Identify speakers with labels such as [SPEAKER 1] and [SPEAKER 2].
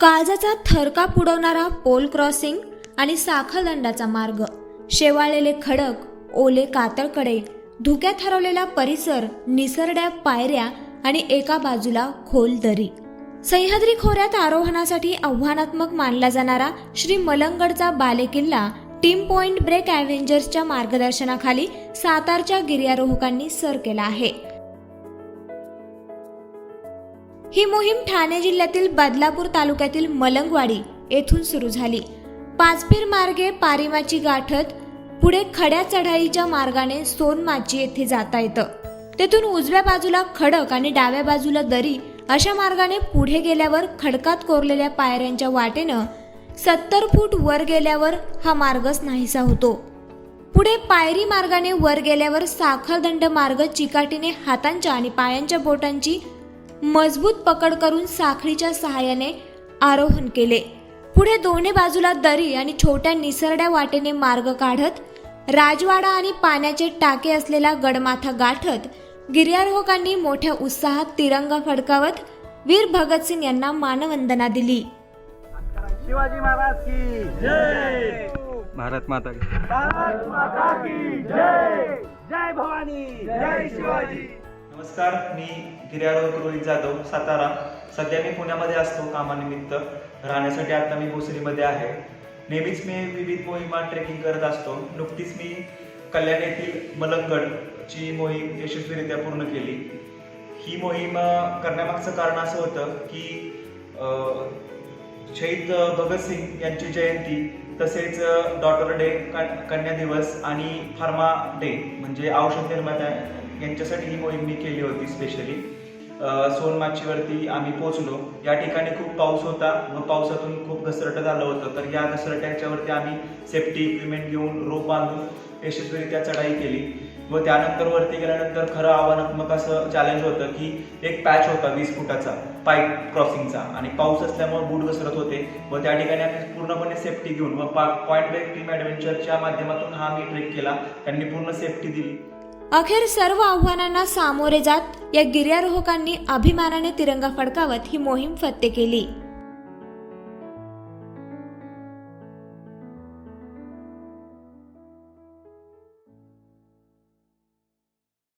[SPEAKER 1] काळजाचा थरका पुडवणारा pole crossing आणि साखळदंडाचा मार्ग. शेवाळलेले खडक ओले कातळकडे धुक्यात हरवलेला परिसर निसरड्या पायऱ्या आणि एका बाजूला खोल दरी. सह्याद्री खोऱ्यात आरोहणासाठी आव्हानात्मक मानला जाणारा श्री मलंगडचा बालेकिल्ला टीम पॉइंट ब्रेक ॲव्हेंजर्सच्या मार्गदर्शनाखाली सातारच्या गिर्यारोहकांनी सर केला आहे. ही मोहीम ठाणे जिल्ह्यातील बदलापूर तालुक्यातील मलंगवाडी येथून सुरू झाली. पाचपीर मार्गे पारिमाची गाठत पुढे खड्या चढाईच्या मार्गाने सोनमाची येथे जाता येतं. तेथून उजव्या बाजूला खडक आणि डाव्या बाजूला दरी अशा मार्गाने पुढे गेल्यावर खडकात कोरलेल्या पायऱ्यांच्या वाटेनं सत्तर फूट वर गेल्यावर हा मार्गच नाहीसा होतो. पुढे पायरी मार्गाने वर गेल्यावर साखळदंड मार्ग चिकाटीने हातांच्या आणि पायांच्या बोटांची मजबूत पकड करून साखळीच्या सहाय्याने आरोहण केले. पुढे दोन्ही बाजूला दरी आणि छोट्या निसरड्या वाटेने मार्ग काढत राजवाडा आणि पाण्याचे टाके असलेला गडमाथा गाठत गिर्यारोहकांनी मोठ्या उत्साहात तिरंगा फडकावत वीर भगतसिंग यांना मानवंदना दिली.
[SPEAKER 2] शिवाजी महाराज की जय!
[SPEAKER 3] भारत माता की.
[SPEAKER 2] भारत माता की जय! जय भवानी! जय शिवाजी!
[SPEAKER 4] नमस्कार मी गिर्यारोहक रोहित जाधव सातारा. सध्या मी पुण्यामध्ये असतो कामानिमित्त. राहण्यासाठी आता मी भोसरीमध्ये आहे. नेहमीच मी विविध मोहिमा ट्रेकिंग करत असतो. नुकतीच मी कल्याण येथील मलंगडची मोहीम यशस्वीरित्या पूर्ण केली. ही मोहीम करण्यामागचं कारण असं होतं की शहीद भगतसिंग यांची जयंती तसेच डॉटर डे कन्या दिवस आणि फार्मा डे म्हणजे औषध निर्मात्या यांच्यासाठी ही मोहीम मी केली होती स्पेशली सोनमाचीवरती आम्ही पोचलो या ठिकाणी खूप पाऊस होता. व पावसातून खूप घसरटं झालं होतं. तर या घसरट्याच्यावरती आम्ही सेफ्टी इक्विपमेंट घेऊन रोप बांधून यशस्वीरित्या चढाई केली. व त्यानंतर वरती गेल्यानंतर खरं आव्हानात्मक असं चॅलेंज होतं की एक पॅच होता वीस फुटाचा पाईप क्रॉसिंगचा आणि पाऊस असल्यामुळे बूट घसरत होते. व त्या ठिकाणी आम्ही पूर्णपणे सेफ्टी घेऊन व पॉईंट ब्रेक टीम ॲडव्हेंचरच्या माध्यमातून हा मी ट्रेक केला. त्यांनी पूर्ण सेफ्टी दिली.
[SPEAKER 1] अखेर सर्व आव्हानांना सामोरे जात या गिर्यारोहकांनी अभिमानाने तिरंगा फडकावत ही मोहीम फत्ते केली.